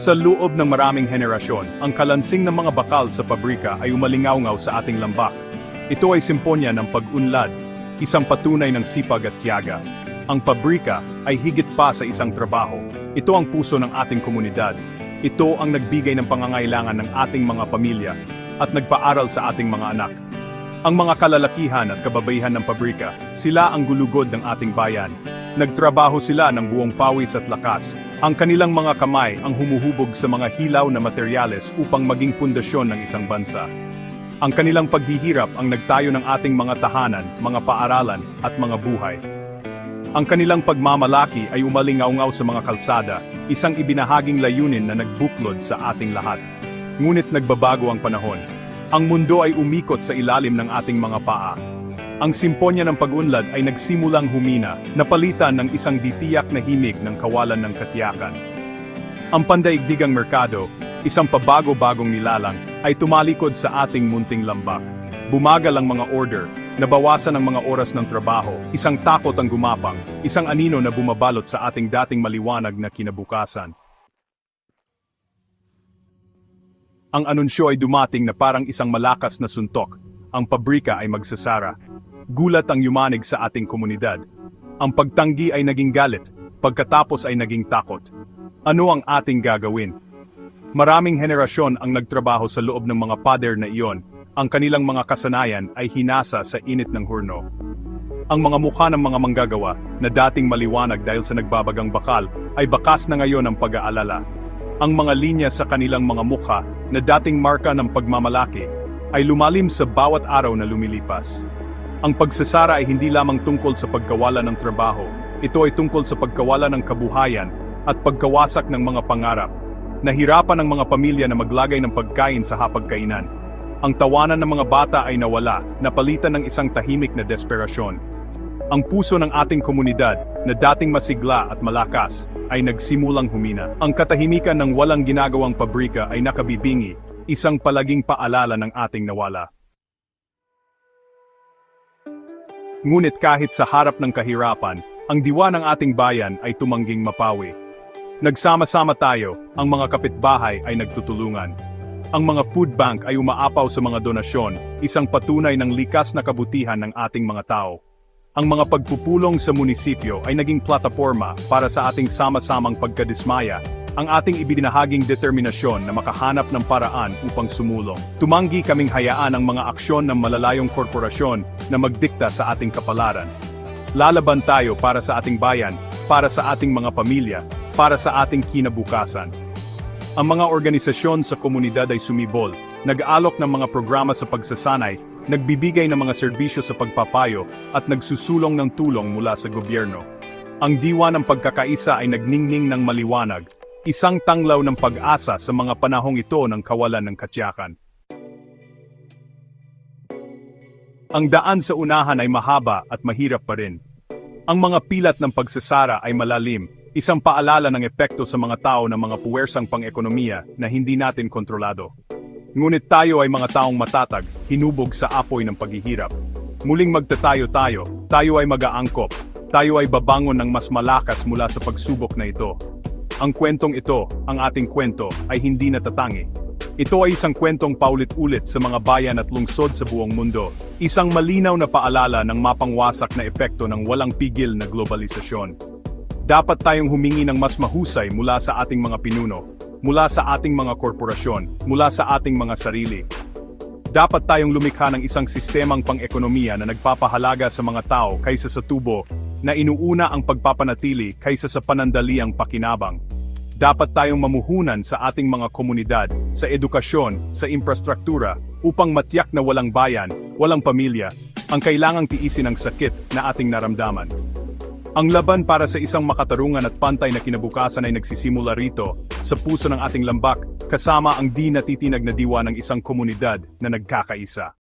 Sa loob ng maraming henerasyon, ang kalansing ng mga bakal sa pabrika ay umalingaw sa ating lambak. Ito ay simponya ng pag-unlad, isang patunay ng sipag at tiyaga. Ang pabrika ay higit pa sa isang trabaho. Ito ang puso ng ating komunidad. Ito ang nagbigay ng pangangailangan ng ating mga pamilya at nagpaaral sa ating mga anak. Ang mga kalalakihan at kababaihan ng pabrika, sila ang gulugod ng ating bayan. Nagtrabaho sila ng buong pawis at lakas. Ang kanilang mga kamay ang humuhubog sa mga hilaw na materyales upang maging pundasyon ng isang bansa. Ang kanilang paghihirap ang nagtayo ng ating mga tahanan, mga paaralan, at mga buhay. Ang kanilang pagmamalaki ay umalingaw sa mga kalsada, isang ibinahaging layunin na nagbuklod sa ating lahat. Ngunit nagbabago ang panahon. Ang mundo ay umikot sa ilalim ng ating mga paa. Ang simponya ng pag-unlad ay nagsimulang humina, napalitan ng isang ditiyak na himig ng kawalan ng katiyakan. Ang pandaigdigang merkado, isang pabago-bagong nilalang, ay tumalikod sa ating munting lambak. Bumagal ang mga order, nabawasan ang mga oras ng trabaho, isang takot ang gumapang, isang anino na bumabalot sa ating dating maliwanag na kinabukasan. Ang anunsyo ay dumating na parang isang malakas na suntok. Ang pabrika ay magsasara. Gulat ang yumanig sa ating komunidad. Ang pagtanggi ay naging galit, pagkatapos ay naging takot. Ano ang ating gagawin? Maraming henerasyon ang nagtrabaho sa loob ng mga pader na iyon. Ang kanilang mga kasanayan ay hinasa sa init ng hurno. Ang mga mukha ng mga manggagawa na dating maliwanag dahil sa nagbabagang bakal ay bakas na ngayon ang pag-aalala. Ang mga linya sa kanilang mga mukha na dating marka ng pagmamalaki ay lumalim sa bawat araw na lumilipas. Ang pagsasara ay hindi lamang tungkol sa pagkawala ng trabaho, ito ay tungkol sa pagkawala ng kabuhayan at pagkawasak ng mga pangarap. Nahirapan ang mga pamilya na maglagay ng pagkain sa hapagkainan. Ang tawanan ng mga bata ay nawala, napalitan ng isang tahimik na desperasyon. Ang puso ng ating komunidad, na dating masigla at malakas, ay nagsimulang humina. Ang katahimikan ng walang ginagawang pabrika ay nakabibingi, isang palaging paalala ng ating nawala. Ngunit kahit sa harap ng kahirapan, ang diwa ng ating bayan ay tumangging mapawi. Nagsama-sama tayo, ang mga kapitbahay ay nagtutulungan. Ang mga food bank ay umaapaw sa mga donasyon, isang patunay ng likas na kabutihan ng ating mga tao. Ang mga pagpupulong sa munisipyo ay naging plataforma para sa ating sama-samang pagkadismaya, ang ating ibinahaging determinasyon na makahanap ng paraan upang sumulong. Tumanggi kaming hayaan ang mga aksyon ng malalayong korporasyon na magdikta sa ating kapalaran. Lalaban tayo para sa ating bayan, para sa ating mga pamilya, para sa ating kinabukasan. Ang mga organisasyon sa komunidad ay sumibol, nag-aalok ng mga programa sa pagsasanay, nagbibigay ng mga serbisyo sa pagpapayo, at nagsusulong ng tulong mula sa gobyerno. Ang diwa ng pagkakaisa ay nagningning ng maliwanag, isang tanglaw ng pag-asa sa mga panahong ito ng kawalan ng katyakan. Ang daan sa unahan ay mahaba at mahirap pa rin. Ang mga pilat ng pagsasara ay malalim, isang paalala ng epekto sa mga tao ng mga puwersang pang-ekonomiya na hindi natin kontrolado. Ngunit tayo ay mga taong matatag, hinubog sa apoy ng paghihirap. Muling magtatayo tayo, tayo ay mag-aangkop, tayo ay babangon ng mas malakas mula sa pagsubok na ito. Ang kwentong ito, ang ating kwento, ay hindi natatangi. Ito ay isang kwentong paulit-ulit sa mga bayan at lungsod sa buong mundo. Isang malinaw na paalala ng mapangwasak na epekto ng walang pigil na globalisasyon. Dapat tayong humingi ng mas mahusay mula sa ating mga pinuno, mula sa ating mga korporasyon, mula sa ating mga sarili. Dapat tayong lumikha ng isang sistemang pang-ekonomiya na nagpapahalaga sa mga tao kaysa sa tubo, na inuuna ang pagpapanatili kaysa sa panandaliang pakinabang. Dapat tayong mamuhunan sa ating mga komunidad, sa edukasyon, sa infrastruktura, upang matiyak na walang bayan, walang pamilya, ang kailangang tiisin ng sakit na ating naramdaman. Ang laban para sa isang makatarungan at pantay na kinabukasan ay nagsisimula rito, sa puso ng ating lambak, kasama ang di natitinag na diwa ng isang komunidad na nagkakaisa.